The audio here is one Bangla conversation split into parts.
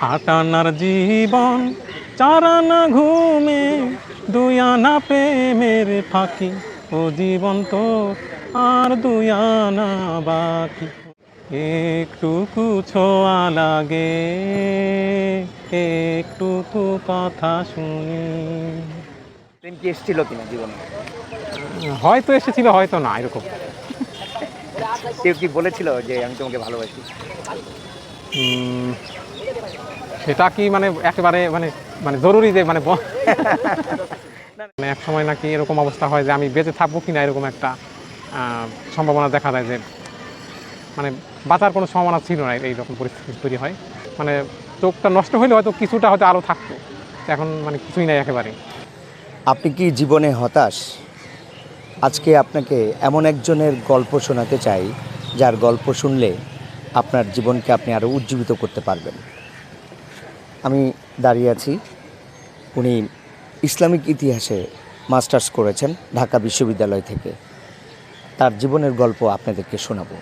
আটানার জীবন চারানা ঘুমে দুই আনা প্রেমের ফাঁকি। ও জীবন তো আর দুই আনা বাকি। একটুকু ছোঁয়া লাগে একটুকু কথা শুনি। প্রেম কি এসেছিল কিনা জীবনে? হয়তো এসেছিল হয়তো না এরকম। কেউ কি বলেছিল যে আমি তোমাকে ভালোবাসি? সেটা কি মানে একেবারে মানে মানে জরুরি যে মানে মানে এক সময় নাকি এরকম অবস্থা হয় যে আমি বেঁচে থাকব কিনা এরকম একটা সম্ভাবনা দেখা যায় যে মানে বাঁচার কোনো সম্ভাবনা ছিল না এইরকম পরিস্থিতি তৈরি হয়। মানে চোখটা নষ্ট হইলে হয়তো কিছুটা হয়তো আরও থাকতো এখন মানে কিছুই নাই একেবারে। আপনি কি জীবনে হতাশ? আজকে আপনাকে এমন একজনের গল্প শোনাতে চাই যার গল্প শুনলে আপনার জীবনকে আপনি আরও উজ্জীবিত করতে পারবেন। আমি দাঁড়িয়ে আছি। উনি ইসলামিক ইতিহাসে মাস্টার্স করেছেন ঢাকা বিশ্ববিদ্যালয় থেকে। তার জীবনের গল্প আপনাদেরকে শোনাবো।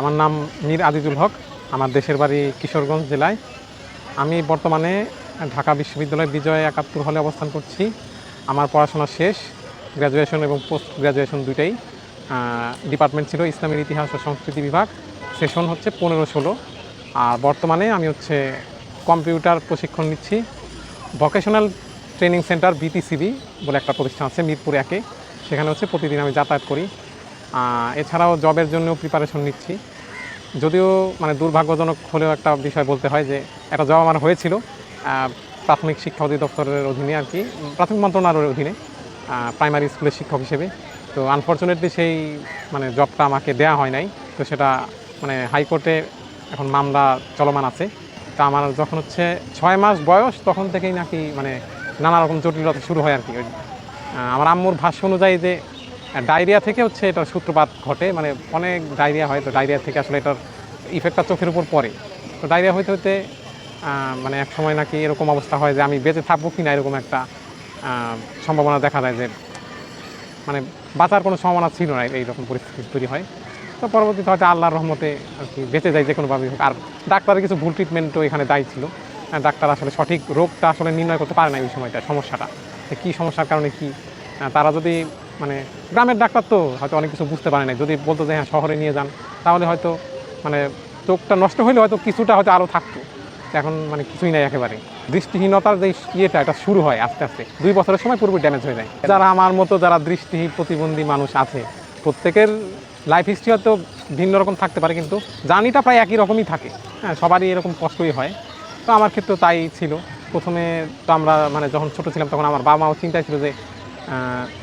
আমার নাম মীর আজিজুল হক, আমার দেশের বাড়ি কিশোরগঞ্জ জেলায়। আমি বর্তমানে ঢাকা বিশ্ববিদ্যালয় বিজয় একাত্তর হলে অবস্থান করছি। আমার পড়াশোনা শেষ, গ্র্যাজুয়েশন এবং পোস্ট গ্র্যাজুয়েশন দুইটাই। ডিপার্টমেন্ট ছিল ইসলামের ইতিহাস ও সংস্কৃতি বিভাগ, সেশন হচ্ছে পনেরো ষোলো। আর বর্তমানে আমি হচ্ছে কম্পিউটার প্রশিক্ষণ নিচ্ছি। ভোকেশনাল ট্রেনিং সেন্টার বিটিসিবি বলে একটা প্রতিষ্ঠান আছে মিরপুর একে। সেখানে হচ্ছে প্রতিদিন আমি যাতায়াত করি। এছাড়াও জবের জন্য প্রিপারেশন নিচ্ছি। যদিও মানে দুর্ভাগ্যজনক হলেও একটা বিষয় বলতে হয় যে, একটা জব আমার হয়েছিল প্রাথমিক শিক্ষা অধিদপ্তরের অধীনে আর কি, প্রাথমিক মন্ত্রণালয়ের অধীনে প্রাইমারি স্কুলের শিক্ষক হিসেবে। তো আনফর্চুনেটলি সেই মানে জবটা আমাকে দেয়া হয় নাই। তো সেটা মানে হাইকোর্টে এখন মামলা চলমান আছে। তা আমার যখন হচ্ছে ছয় মাস বয়স, তখন থেকেই নাকি মানে নানা রকম জটিলতা শুরু হয় আর কি। আমার আম্মুর ভাষ্য অনুযায়ী যে ডায়রিয়া থেকে হচ্ছে এটার সূত্রপাত ঘটে মানে অনেক ডায়রিয়া হয়, তো ডায়রিয়া থেকে আসলে এটার ইফেক্টটা চোখের উপর পড়ে। তো ডায়রিয়া হইতে হইতে মানে এক সময় নাকি এরকম অবস্থা হয় যে, আমি বেঁচে থাকব কি না এরকম একটা সম্ভাবনা দেখা যায় যে মানে বাঁচার কোনো সম্ভাবনা ছিল না এইরকম পরিস্থিতি তৈরি হয়। তো পরবর্তীতে হয়তো আল্লাহর রহমতে আর কি বেঁচে যায় যে কোনোভাবেই হোক। আর ডাক্তারের কিছু ভুল ট্রিটমেন্টও এখানে দায়ী ছিল। ডাক্তার আসলে সঠিক রোগটা আসলে নির্ণয় করতে পারে না এই সময়টা সমস্যাটা। কী সমস্যার কারণে কী? তারা যদি মানে গ্রামের ডাক্তার তো হয়তো অনেক কিছু বুঝতে পারে না যদি বলতো যে হ্যাঁ শহরে নিয়ে যান, তাহলে হয়তো মানে চোখটা নষ্ট হইলে হয়তো কিছুটা হয়তো আরও থাকতো। এখন মানে কিছুই নাই একেবারে। দৃষ্টিহীনতার যে ইয়েটা, এটা শুরু হয় আস্তে আস্তে। দুই বছরের সময় পুরোপুরি ড্যামেজ হয়ে যায়। যারা আমার মতো যারা দৃষ্টিহীন, প্রতিবন্ধী মানুষ আছে, প্রত্যেকের লাইফ হিস্ট্রি হয়তো ভিন্ন রকম থাকতে পারে, কিন্তু জার্নিটা প্রায় একই রকমই থাকে। হ্যাঁ সবারই এরকম কষ্টই হয়। তো আমার ক্ষেত্রে তাই ছিল। প্রথমে তো আমরা মানে যখন ছোট ছিলাম, তখন আমার বাবা মাও চিন্তায় ছিল যে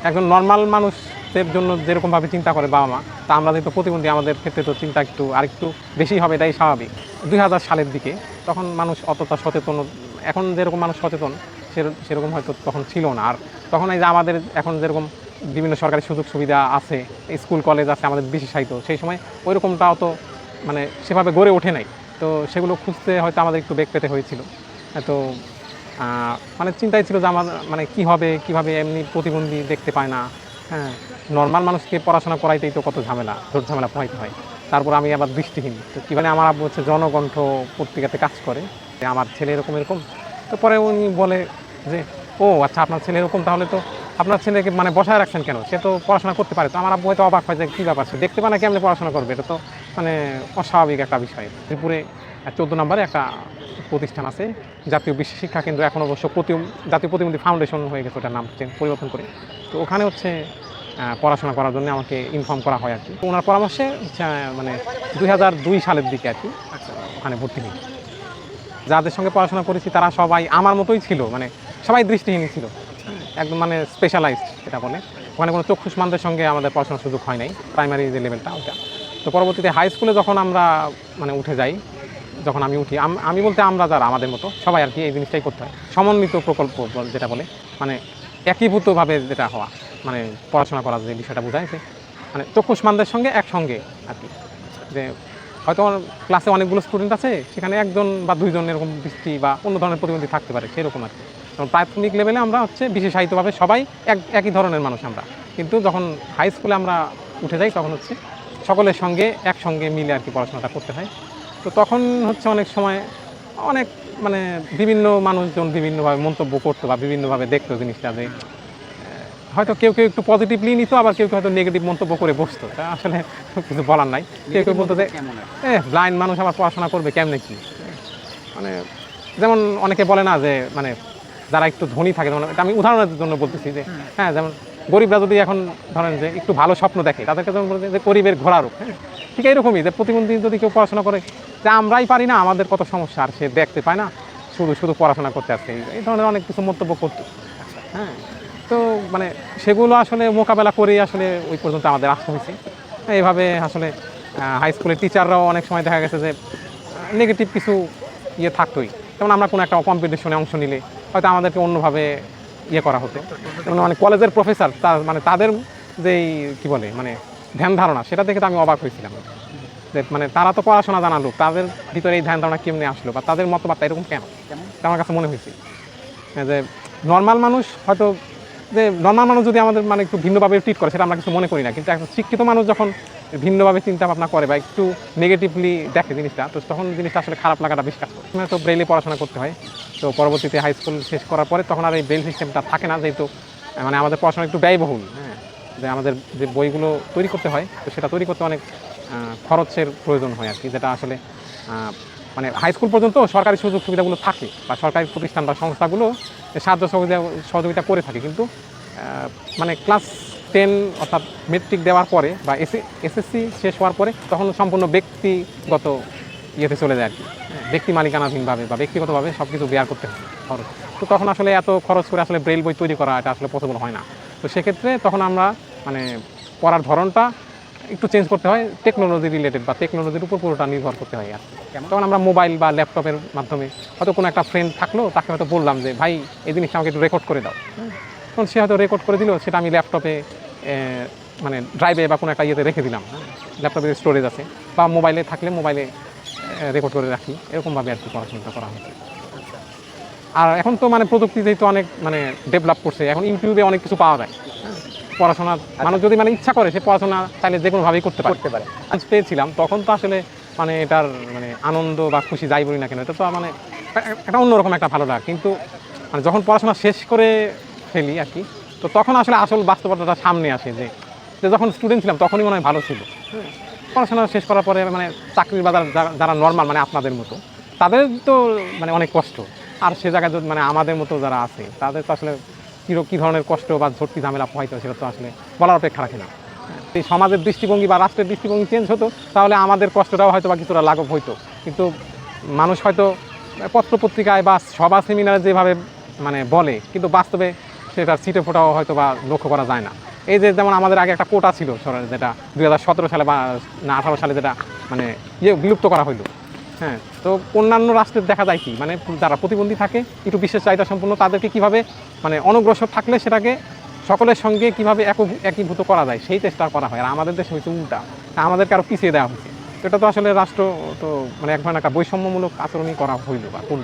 একজন নর্মাল মানুষদের জন্য যেরকমভাবে চিন্তা করে বাবা মা তা আমরা যেহেতু প্রতিবন্ধী, আমাদের ক্ষেত্রে তো চিন্তা একটু, আরেকটু বেশি হবে, এটাই স্বাভাবিক। দুই হাজার সালের দিকে তখন মানুষ অতটা সচেতন, এখন যেরকম মানুষ সচেতন সেরকম হয়তো তখন ছিল না। আর তখন এই যে আমাদের এখন যেরকম বিভিন্ন সরকারি সুযোগ সুবিধা আছে, স্কুল, কলেজ আছে, আমাদের বিশেষায়িত সেই সময় ওই রকমটাও তো মানে সেভাবে গড়ে ওঠে নাই। তো সেগুলো খুঁজতে হয়তো আমাদের একটু বেগ পেতে হয়েছিল। তো মানে চিন্তাই ছিল যে আমার মানে কি হবে, কীভাবে এমনি প্রতিবন্ধী দেখতে পায় না। হ্যাঁ নর্মাল মানুষকে পড়াশোনা করাইতেই তো কত ঝামেলা ঝোট ঝামেলা পোহাইতে হয়। তারপর আমি আবার দৃষ্টিহীন। তো কীভাবে আমার আব্বু হচ্ছে জনকণ্ঠ পত্রিকাতে কাজ করে। আমার ছেলে এরকম এরকম। তো পরে উনি বলে যে, ও আচ্ছা আপনার ছেলে এরকম, তাহলে তো আপনার ছেলেকে মানে বসায় রাখছেন কেন? সে তো পড়াশোনা করতে পারে তো আমার আব্বু হয়তো অবাক হয় যে কী ব্যাপার দেখতে না কেমনি পড়াশোনা করবে এটা তো মানে অস্বাভাবিক একটা বিষয়। ত্রিপুরে চোদ্দ নম্বরে একটা প্রতিষ্ঠান আছে জাতীয় বিশ্ব শিক্ষা কেন্দ্র এখন অবশ্য প্রতি জাতীয় প্রতিবন্ধী ফাউন্ডেশন হয়ে গেছে ওটার নাম পরিবর্তন করে। তো ওখানে হচ্ছে পড়াশোনা করার জন্য আমাকে ইনফর্ম করা হয় আর কি ওনার পরামর্শে হচ্ছে, মানে দুই হাজার দুই সালের দিকে আর কি ওখানে ভর্তি হই। যাদের সঙ্গে পড়াশোনা করেছি তারা সবাই আমার মতোই ছিল মানে সবাই দৃষ্টিহীন ছিল। একদম মানে স্পেশালাইজড যেটা বলে। ওখানে কোনো চক্ষুষ্মানদের সঙ্গে আমাদের পড়াশোনার সুযোগ হয় নাই প্রাইমারি যে লেভেলটা ওটা। তো পরবর্তীতে হাই স্কুলে যখন আমরা মানে উঠে যাই, যখন আমি উঠি, আম- বলতে আমরা যারা, আমাদের মতো, সবাই আর কি এই জিনিসটাই করতে হয়। সমন্বিত প্রকল্প যেটা বলে মানে একীভূতভাবে যেটা হওয়া মানে পড়াশোনা করার যে বিষয়টা বোঝায় যে মানে চক্ষুষ্মানদের সঙ্গে একসঙ্গে আর কি। যে হয়তো আমার ক্লাসে অনেকগুলো স্টুডেন্ট আছে, সেখানে একজন বা দুইজন এরকম দৃষ্টি বা অন্য ধরনের প্রতিবন্ধী থাকতে পারে, সেরকম আর কি। কারণ প্রাথমিক লেভেলে আমরা হচ্ছে বিশেষায়িতভাবে সবাই এক একই ধরনের মানুষ আমরা। কিন্তু যখন হাই স্কুলে আমরা উঠে যাই তখন হচ্ছে সকলের সঙ্গে একসঙ্গে মিলে আর কি পড়াশোনাটা করতে হয়। তো তখন হচ্ছে অনেক সময় অনেক মানে বিভিন্ন মানুষজন বিভিন্নভাবে মন্তব্য করতো বা বিভিন্নভাবে দেখতো জিনিসটা যে হয়তো কেউ কেউ একটু পজিটিভলি নিত আবার কেউ কেউ হয়তো নেগেটিভ মন্তব্য করে বসতো। তা আসলে কিছু বলার নাই। কেউ কেউ বলতো যে এ ব্লাইন্ড মানুষ আবার পড়াশোনা করবে কেমনে কি? মানে যেমন অনেকে বলে না যে মানে যারা একটু ধনী থাকে, যেমন আমি উদাহরণের জন্য বলতেছি যে হ্যাঁ যেমন গরিবরা যদি এখন ধরেন যে একটু ভালো স্বপ্ন দেখে, তাদেরকে যেমন বলে যে গরিবের ঘোড়া রূপ হ্যাঁ? ঠিক এরকমই যে প্রতিবন্ধী যদি কেউ পড়াশোনা করে, যে আমরাই পারি না, আমাদের কত সমস্যা, আর সে দেখতে পায় না, শুধু শুধু পড়াশোনা করতে আসছে, এই ধরনের অনেক কিছু মন্তব্য করতো হ্যাঁ? তো মানে সেগুলো আসলে মোকাবেলা করেই আসলে ওই পর্যন্ত আমাদের আসতে হয়েছে। এইভাবে আসলে হাই স্কুলের টিচাররাও অনেক সময় দেখা গেছে যে নেগেটিভ কিছু ইয়ে থাকতোই। যেমন আমরা কোনো একটা কম্পিটিশনে অংশ নিলে হয়তো আমাদেরকে অন্যভাবে ইয়ে করা হতো। মানে কলেজের প্রফেসর তার মানে তাদের যেই, কি বলে মানে ধ্যান ধারণা, সেটা দেখে তো আমি অবাক হয়েছিলাম। যে মানে তারা তো পড়াশোনা জানা লোক, তাদের ভিতরে এই ধ্যান ধারণা কেমনে আসলো বা তাদের মতবার্তা এরকম কেন? আমার কাছে মনে হয়েছে। যে নর্মাল মানুষ হয়তো, যে নর্মাল মানুষ যদি আমাদের মানে একটু ভিন্নভাবে ট্রিট করে, সেটা আমরা কিছু মনে করি না। কিন্তু একটা শিক্ষিত মানুষ যখন ভিন্নভাবে চিন্তা ভাবনা করে বা একটু নেগেটিভলি দেখে জিনিসটা, তো তখন জিনিসটা আসলে খারাপ লাগাটা বেশি কাজ করে। তো ব্রেলে পড়াশোনা করতে হয়, তো পরবর্তীতে হাই স্কুল শেষ করার পরে তখন আর এই ব্রেল সিস্টেমটা থাকে না যেহেতু মানে আমাদের পড়াশোনা একটু ব্যয়বহুল হ্যাঁ? যে আমাদের যে বইগুলো তৈরি করতে হয়, তো সেটা তৈরি করতে অনেক খরচের প্রয়োজন হয় আর কি যেটা আসলে মানে হাই স্কুল পর্যন্ত সরকারি সুযোগ সুবিধাগুলো থাকে বা সরকারি প্রতিষ্ঠান বা সংস্থাগুলো সাহায্য সহযোগিতা সহযোগিতা করে থাকে, কিন্তু মানে ক্লাস টেন অর্থাৎ মেট্রিক দেওয়ার পরে বা এসএ এসএসসি শেষ হওয়ার পরে তখন সম্পূর্ণ ব্যক্তিগত ইয়েতে চলে যায় আর কি। ব্যক্তি মালিকানাধীনভাবে বা ব্যক্তিগতভাবে সব কিছু বেয়ার করতে হয়। খরচ। তো তখন আসলে এত খরচ করে আসলে ব্রেল বই তৈরি করা এটা আসলে পসিবল হয় না। তো সেক্ষেত্রে তখন আমরা মানে পড়ার ধরনটা একটু চেঞ্জ করতে হয়। টেকনোলজি রিলেটেড বা টেকনোলজির উপর পুরোটা নির্ভর করতে হয় আর তখন আমরা মোবাইল বা ল্যাপটপের মাধ্যমে হয়তো কোনো একটা ফ্রেন্ড থাকল তাকে হয়তো বললাম যে ভাই এই জিনিসটা আমাকে একটু রেকর্ড করে দাও। তখন সে হয়তো রেকর্ড করে দিল সেটা আমি ল্যাপটপে মানে ড্রাইভে বা কোনো একটা ইয়েতে রেখে দিলাম ল্যাপটপের স্টোরেজ আছে বা মোবাইলে থাকলে মোবাইলে রেকর্ড করে রাখি। এরকমভাবে আর কি পড়াশোনাটা করা হচ্ছে আর এখন তো মানে প্রযুক্তি যেহেতু অনেক মানে ডেভেলপ করছে এখন ইউটিউবে অনেক কিছু পাওয়া যায় হ্যাঁ। পড়াশোনা মানুষ যদি মানে ইচ্ছা করে সে পড়াশোনা চাইলে যে কোনোভাবেই করতে পারে। করতে পারে। আজ পেয়েছিলাম তখন তো আসলে মানে এটার মানে আনন্দ বা খুশি যাই বলি না কেন এটা তো মানে একটা অন্যরকম একটা ভালো লাগে। কিন্তু মানে যখন পড়াশোনা শেষ করে ফেলি আর কি তো তখন আসলে আসল বাস্তবতাটা সামনে আসে যে যখন স্টুডেন্ট ছিলাম তখনই মনে হয় ভালো ছিল। পড়াশোনা শেষ করার পরে মানে চাকরির বাজার যারা- নর্মাল মানে আপনাদের মতো, তাদের তো মানে অনেক কষ্ট। আর সে জায়গায় মানে আমাদের মতো যারা আছে, তাদের তো আসলে কী কী ধরনের কষ্ট বা ঝটকি ঝামেলা হয়তো সেটা তো আসলে বলার অপেক্ষা রাখে না। এই সমাজের দৃষ্টিভঙ্গি বা রাষ্ট্রের দৃষ্টিভঙ্গি চেঞ্জ হতো, তাহলে আমাদের কষ্টটাও হয়তো বা কিছুটা লাঘব হইতো। কিন্তু মানুষ হয়তো পত্র পত্রিকায় বা সভা সেমিনারে যেভাবে মানে বলে, কিন্তু বাস্তবে সেটার সিটে ফোটাও হয়তো বা লক্ষ্য করা যায় না। এই যে যেমন আমাদের আগে একটা কোটা ছিল যেটা দুই সালে বা, না, আঠারো সালে যেটা মানে ইয়ে বিলুপ্ত করা হইল। হ্যাঁ তো অন্যান্য রাষ্ট্রের দেখা যায় কি মানে যারা প্রতিবন্ধী থাকে, একটু বিশেষ চাহিদা সম্পন্ন, তাদেরকে কীভাবে মানে অনগ্রসর থাকলে সেটাকে সকলের সঙ্গে কীভাবে এক- একীভূত করা যায়, সেই চেষ্টা করা হয়। আর আমাদের দেশে হচ্ছে উল্টা আমাদেরকে আরও পিছিয়ে দেওয়া হচ্ছে তো এটা তো আসলে রাষ্ট্র তো মানে এক ধরনের একটা বৈষম্যমূলক আচরণই করা হইল বা করল।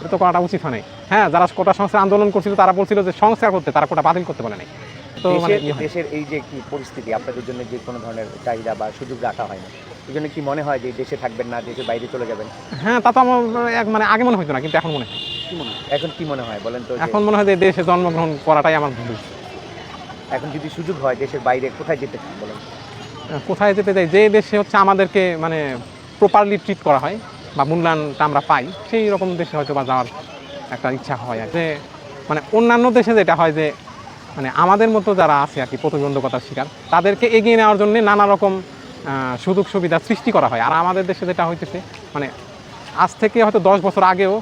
এটা তো করাটা উচিত হয় নাই। হ্যাঁ যারা কোটা সংস্কার আন্দোলন করছিল তারা বলছিল যে সংস্কার করতে তারা কোটা বাতিল করতে পারে নাই তো মানে দেশের ইয়ে। দেশের এই যে কি পরিস্থিতি আপনাদের জন্য যে কোনো ধরনের চাহিদা বা সুযোগ রাখা হয় না এই জন্য কি মনে হয় যে দেশে থাকবেন না দেশের বাইরে চলে যাবেন? হ্যাঁ তা তো আমার এক মানে আগে মনে হতো না কিন্তু এখন মনে হয়। মনে হয়? এখন কি মনে হয় বলেন তো এখন মনে হয় যে দেশে জন্মগ্রহণ করাটাই আমার ভুল। এখন যদি সুযোগ হয় দেশের বাইরে কোথায় যেতে বলেন? কোথায় যেতে চাই? যে দেশে হচ্ছে আমাদেরকে মানে প্রপারলি ট্রিট করা হয় বা মূল্যায়নটা আমরা পাই সেই রকম দেশে হয়তো বা যাওয়ার একটা ইচ্ছা হয় আর যে মানে অন্যান্য দেশে যেটা হয় যে মানে আমাদের মতো যারা আছে আর কি প্রতিবন্ধকতার শিকার তাদেরকে এগিয়ে নেওয়ার জন্য নানা রকম সুযোগ সুবিধা সৃষ্টি করা হয়। আর আমাদের দেশে যেটা হইতেছে মানে আজ থেকে হয়তো দশ বছর আগেও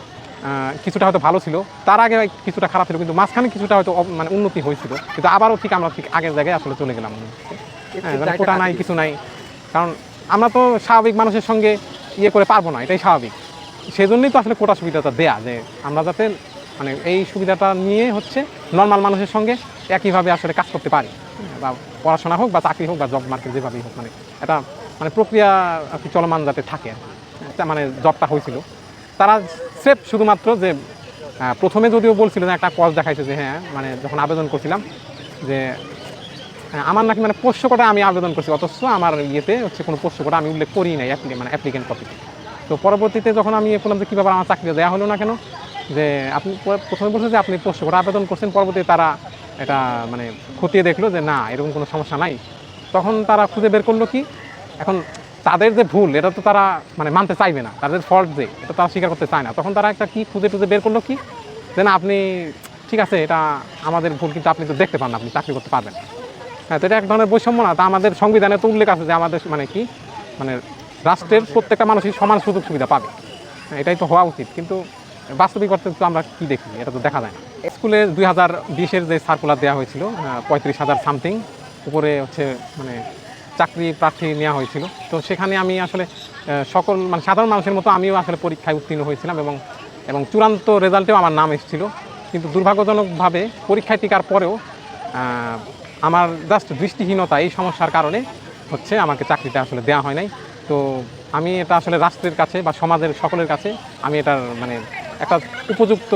কিছুটা হয়তো ভালো ছিল তার আগে কিছুটা খারাপ ছিল কিন্তু মাঝখানে কিছুটা হয়তো মানে উন্নতি হয়েছিল। কিন্তু আবারও ঠিক আমরা ঠিক আগের জায়গায় আসলে চলে গেলাম। মনে। হ্যাঁ, মানে কোটা নাই কিছু নাই। কারণ আমরা তো স্বাভাবিক মানুষের সঙ্গে ইয়ে করে পারব না, এটাই স্বাভাবিক। সেজন্যই তো আসলে কোটা সুবিধাটা দেয়া যে আমরা যাতে মানে এই সুবিধাটা নিয়ে হচ্ছে নর্মাল মানুষের সঙ্গে একইভাবে আসলে কাজ করতে পারি। বা পড়াশোনা হোক বা চাকরি হোক বা জব মার্কেট যেভাবেই হোক মানে এটা মানে প্রক্রিয়া আর কি চলমান যাতে থাকে। মানে জবটা হয়েছিল। তারা সেফ শুধুমাত্র যে প্রথমে যদিও বলছিল যে একটা কজ দেখাইছে যে হ্যাঁ মানে যখন আবেদন করছিলাম যে আমার নাকি মানে পোষ্য কোটা আমি আবেদন করছি, অথচ আমার ইয়েতে হচ্ছে কোনো পোষ্য কোটা আমি উল্লেখ করি নাই মানে অ্যাপ্লিকেন্ট কপিতে তো। পরবর্তীতে যখন আমি করলাম যে কী ব্যাপার আমার চাকরি দেওয়া হলো না কেন, যে আপনি প্রথমে বলছেন যে আপনি পোস্ট করে আবেদন করছেন, পরবর্তীতে তারা এটা মানে খতিয়ে দেখল যে না, এরকম কোনো সমস্যা নাই। তখন তারা খুঁজে বের করল কি, এখন তাদের যে ভুল, এটা তো তারা মানে মানতে চাইবে না, তাদের ফল্ট যে, এটা তারা স্বীকার করতে চায় না। তখন তারা একটা কি খুঁজে টুজে বের করল কি, যে না, আপনি ঠিক আছে, এটা আমাদের ভুল, কিন্তু আপনি তো দেখতে পান না, আপনি চাকরি করতে পারবেন। হ্যাঁ তো এটা এক ধরনের বৈষম্য না। তা আমাদের সংবিধানে তো উল্লেখ আছে যে আমাদের মানে কি? মানে রাষ্ট্রের প্রত্যেকটা মানুষই সমান সুযোগ সুবিধা পাবে। হ্যাঁ, এটাই তো হওয়া উচিত। কিন্তু বাস্তবিক অর্থে তো আমরা কি দেখি? এটা তো দেখা যায় না। স্কুলে দুই হাজার বিশের যে সার্কুলার দেওয়া হয়েছিল পঁয়ত্রিশ হাজার সামথিং উপরে হচ্ছে মানে চাকরি প্রার্থী নেওয়া হয়েছিল। তো সেখানে আমি আসলে সকল মানে সাধারণ মানুষের মতো আমিও আসলে পরীক্ষায় উত্তীর্ণ হয়েছিলাম এবং এবং চূড়ান্ত রেজাল্টেও আমার নাম এসেছিল। কিন্তু দুর্ভাগ্যজনকভাবে পরীক্ষায় টিকার পরেও আমার জাস্ট দৃষ্টিহীনতা, এই সমস্যার কারণে হচ্ছে আমাকে চাকরিটা আসলে দেওয়া হয় নাই। তো আমি এটা আসলে রাষ্ট্রের কাছে বা সমাজের সকলের কাছে আমি এটার মানে একটা উপযুক্ত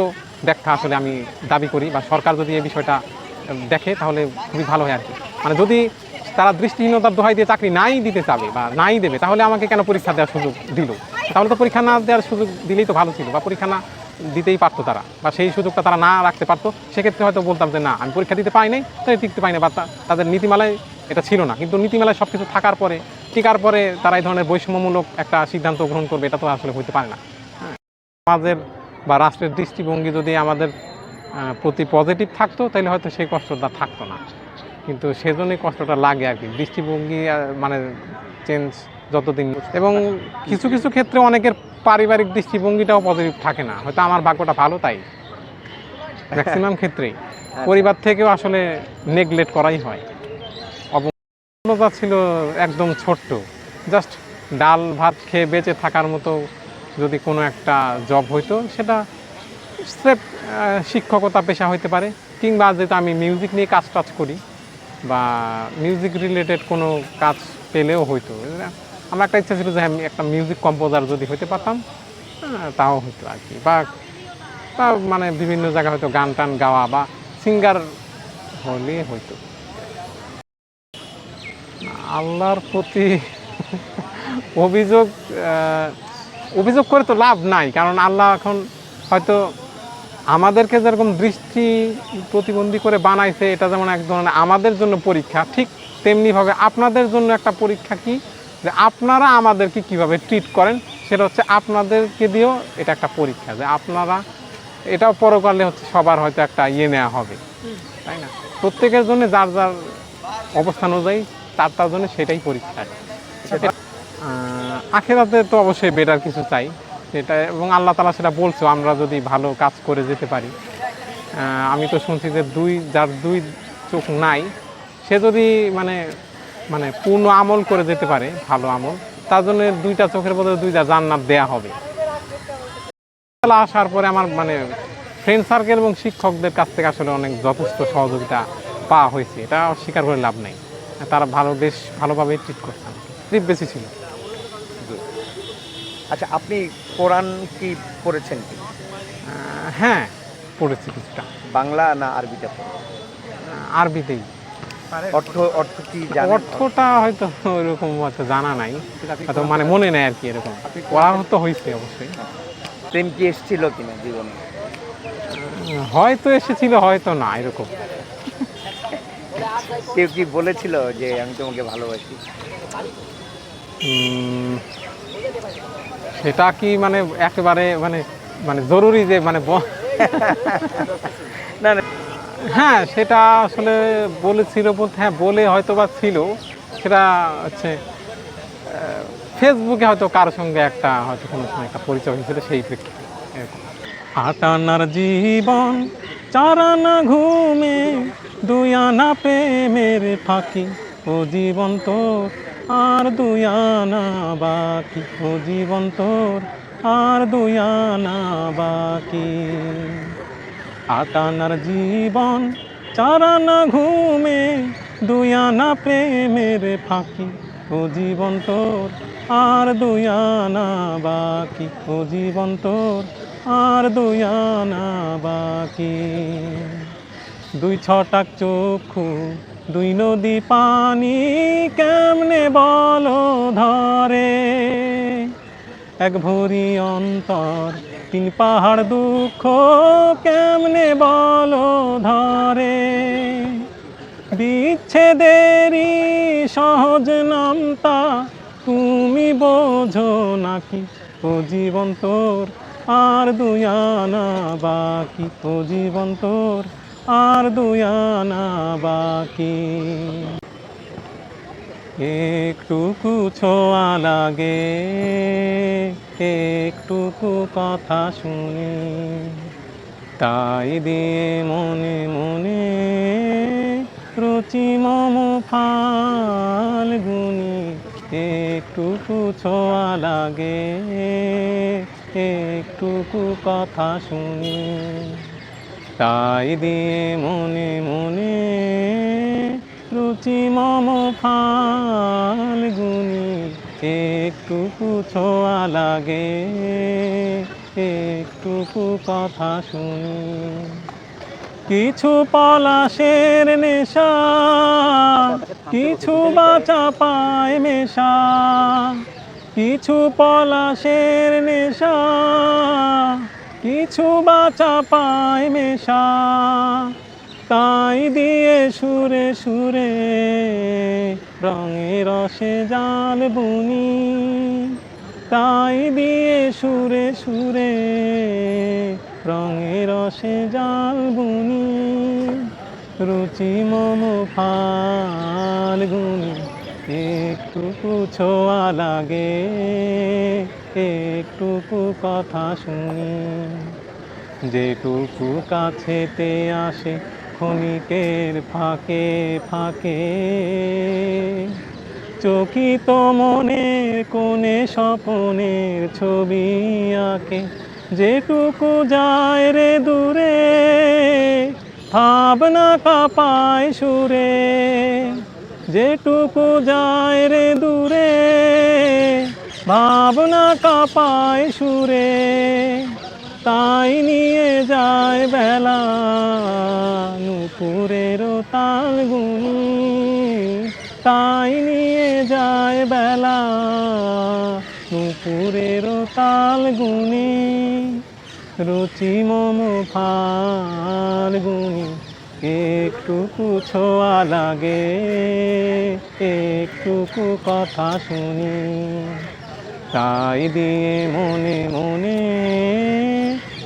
ব্যাখ্যা আসলে আমি দাবি করি বা সরকার যদি এই বিষয়টা দেখে তাহলে খুবই ভালো হয় আর কি মানে যদি তারা দৃষ্টিহীনতার দোহাই দিয়ে চাকরি নাই দিতে চাবে বা নাই দেবে, তাহলে আমাকে কেন পরীক্ষা দেওয়ার সুযোগ দিল? তাহলে তো পরীক্ষা না দেওয়ার সুযোগ দিলেই তো ভালো ছিল বা পরীক্ষা না দিতেই পারতো তারা বা সেই সুযোগটা তারা না রাখতে পারতো, সেক্ষেত্রে হয়তো বলতাম যে না, আমি পরীক্ষা দিতে পাই নাই তাই টিকতে পাই না বা তাদের নীতিমালায় এটা ছিল না। কিন্তু নীতিমালায় সব কিছু থাকার পরে টিকার পরে তারা এই ধরনের বৈষম্যমূলক একটা সিদ্ধান্ত গ্রহণ করবে, এটা তো আসলে হতে পারে না। সমাজের বা রাষ্ট্রের দৃষ্টিভঙ্গি যদি আমাদের প্রতি পজিটিভ থাকতো, তাহলে হয়তো সেই কষ্টটা থাকতো না। কিন্তু সেজন্যই কষ্টটা লাগে আর কি। দৃষ্টিভঙ্গি মানে চেঞ্জ যতদিন এবং কিছু কিছু ক্ষেত্রে অনেকের পারিবারিক দৃষ্টিভঙ্গিটাও পজিটিভ থাকে না। হয়তো আমার ভাগ্যটা ভালো তাই। ম্যাক্সিমাম ক্ষেত্রেই পরিবার থেকেও আসলে নেগলেক্ট করাই হয়। অবস্থা ছিল একদম ছোট্ট। জাস্ট ডাল ভাত খেয়ে বেঁচে থাকার মতো যদি কোনো একটা জব হইতো সেটা স্রেফ শিক্ষকতা পেশা হইতে পারে। কিংবা যেহেতু আমি মিউজিক নিয়ে কাজ টাজ করি বা মিউজিক রিলেটেড কোনো কাজ পেলেও হইতো। আমার একটা ইচ্ছা ছিল যে আমি একটা মিউজিক কম্পোজার যদি হইতে পারতাম তাও হইতো আর কি। বা বা মানে বিভিন্ন জায়গায় হয়তো গান টান গাওয়া বা সিঙ্গার হলে হইতো। আল্লাহর প্রতি অভিযোগ অভিযোগ করে তো লাভ নাই, কারণ আল্লাহ এখন হয়তো আমাদেরকে যেরকম দৃষ্টি প্রতিবন্ধী করে বানাইছে, এটা যেমন এক ধরনের আমাদের জন্য পরীক্ষা, ঠিক তেমনিভাবে আপনাদের জন্য একটা পরীক্ষা কি? যে আপনারা আমাদেরকে কীভাবে ট্রিট করেন, সেটা হচ্ছে আপনাদেরকে দিয়েও এটা একটা পরীক্ষা যে আপনারা, এটাও পরকালে হচ্ছে সবার হয়তো একটা ইয়ে নেওয়া হবে, তাই না? প্রত্যেকের জন্য যার যার অবস্থান অনুযায়ী তার তার জন্য সেটাই পরীক্ষা। আখেরাতে তো অবশ্যই বেটার কিছু চাই, সেটা এবং আল্লাহ তালা সেটা বলছো, আমরা যদি ভালো কাজ করে যেতে পারি। আমি তো শুনছি যে দুই, যার দুই চোখ নাই, সে যদি মানে মানে পূর্ণ আমল করে যেতে পারে ভালো আমল। তার জন্য দুইটা চোখের বদলে দুইটা জান্নাত দেয়া হবে। আসার পরে আমার মানে ফ্রেন্ড সার্কেল এবং শিক্ষকদের কাছ থেকে আসলে অনেক যথেষ্ট সহযোগিতা পাওয়া হয়েছে। এটা স্বীকার করে লাভ নেই। তারা ভালো বেশ ভালোভাবে ট্রিট করছে আমাকে। ট্রিপ বেশি ছিল। আচ্ছা আপনি কোরআন কি পড়েছেন কি? হ্যাঁ পড়েছি কিছুটা। বাংলা না আরবিতে? আরবিতেই। অর্থ অর্থ কি অর্থটা হয়তো ওইরকম হয়তো জানা নাই। হয়তো মানে মনে নেই আর কি এরকম। পড়া তো হয়েছে অবশ্যই। প্রেম কি এসেছিল কিনা জীবনে? হয়তো এসেছিল হয়তো না এরকম। কেউ কি বলেছিল যে আমি তোমাকে ভালোবাসি? সেটা কি মানে একেবারে মানে মানে জরুরি যে মানে না না। হ্যাঁ সেটা আসলে বলেছিল বলতে হ্যাঁ বলে হয়তো বা ছিল। সেটা হচ্ছে ফেসবুকে হয়তো কারোর সঙ্গে একটা, হয়তো কোনো সময় একটা পরিচয় হয়েছিল সেই প্রেক্ষিতে আটানার জীবন, চারানা ঘুমে, দুই আনা প্রেমের ফাঁকি। ও জীবন তোর, আর দুই আনা বাকি। ও জীবন তোর, আর দুই আনা বাকি। আটানার জীবন, চারানা ঘুমে দুই আনা প্রেমের ফাঁকি। ও জীবন তোর, আর দুই আনা বাকি। ও জীবন তোর, আর দুই আনা বাকি। দুই ছটাক চক্ষু, দুই নদী পানি, কেমনে বলো ধরে? এক ভরি অন্তর তিন পাহাড় দুঃখ কেমনে বলো ধরে? বিচ্ছেদেরই সহজ নামতা, তুমি বোঝো নাকি? ও জীবন তোর আর দুয়ানা বাকি। ও জীবন তোর আর দুয়ানা বাকি। একটুকু ছোঁয়া লাগে। একটুকু কথা শুনি, তাই দিয়ে মনে মনে রুচি মম ফাল্গুনি একটুকু ছোঁয়া লাগে, একটুকু কথা শুনি। তাই দিয়ে মনে মনে রুচি মম ফাল্গুনি একটুকু ছোঁয়া লাগে, একটুকু কথা শুনি। কিছু পলাশের নেশা, কিছু বাচা পায় মেশা। কিছু পলাশের নেশা, কিছু বাচা পায় মেশা। তাই দিয়ে সুরে সুরে রঙে রসে জাল বুনি, তাই দিয়ে সুরে সুরে রঙে রসে জাল বুনি, রুচি মম ফাল্গুনি একটুকু ছোঁয়া লাগে, একটুকু কথা শুনি। যেটুকু কাছেতে আসে ক্ষণিকের ফাঁকে ফাঁকে। চকিত মনের কোণে স্বপনের ছবি আঁকে। যেটুকু যায় রে দূরে, ভাবনা কাপায় সুরে। যেটুকু যায় রে দূরে, ভাবনা কাপায় সুরে। তাই নিয়ে যায় বেলা। নুপুরের তালগুনি তাই নিয়ে যায় বেলা। নুপুরের তালগুনি রুচি মম ফাল্গুনি। একটুকু ছোঁয়া লাগে, একটুকু কথা শুনি। তাই দিয়ে মনে মনে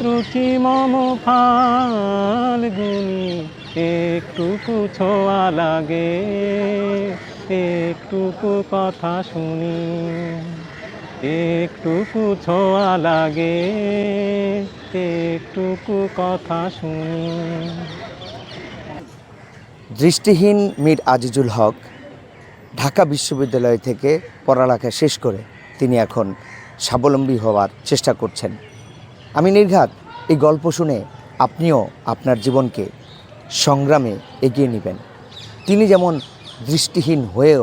রুচি মম ফাল্গুনি একটুকু ছোঁয়া লাগে, একটুকু কথা শুনি, একটুকু ছোঁয়া লাগে, একটুকু কথা শুনি। দৃষ্টিহীন মীর আজিজুল হক ঢাকা বিশ্ববিদ্যালয় থেকে পড়ালেখা শেষ করে তিনি এখন স্বাবলম্বী হওয়ার চেষ্টা করছেন। আমি নির্ঘাত এই গল্প শুনে আপনিও আপনার জীবনকে সংগ্রামে এগিয়ে নেবেন। তিনি যেমন দৃষ্টিহীন হয়েও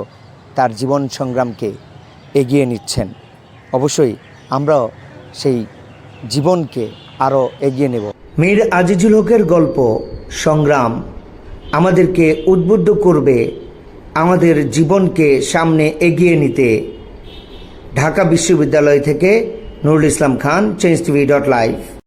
তার জীবন সংগ্রামকে এগিয়ে নিচ্ছেন, অবশ্যই আমরাও সেই জীবনকে আরও এগিয়ে নেব। মীর আজিজুল হকের গল্প, সংগ্রাম আমাদেরকে উদ্বুদ্ধ করবে আমাদের জীবনকে সামনে এগিয়ে নিতে ঢাকা বিশ্ববিদ্যালয় থেকে Nurul Islam Khan, change TV.live.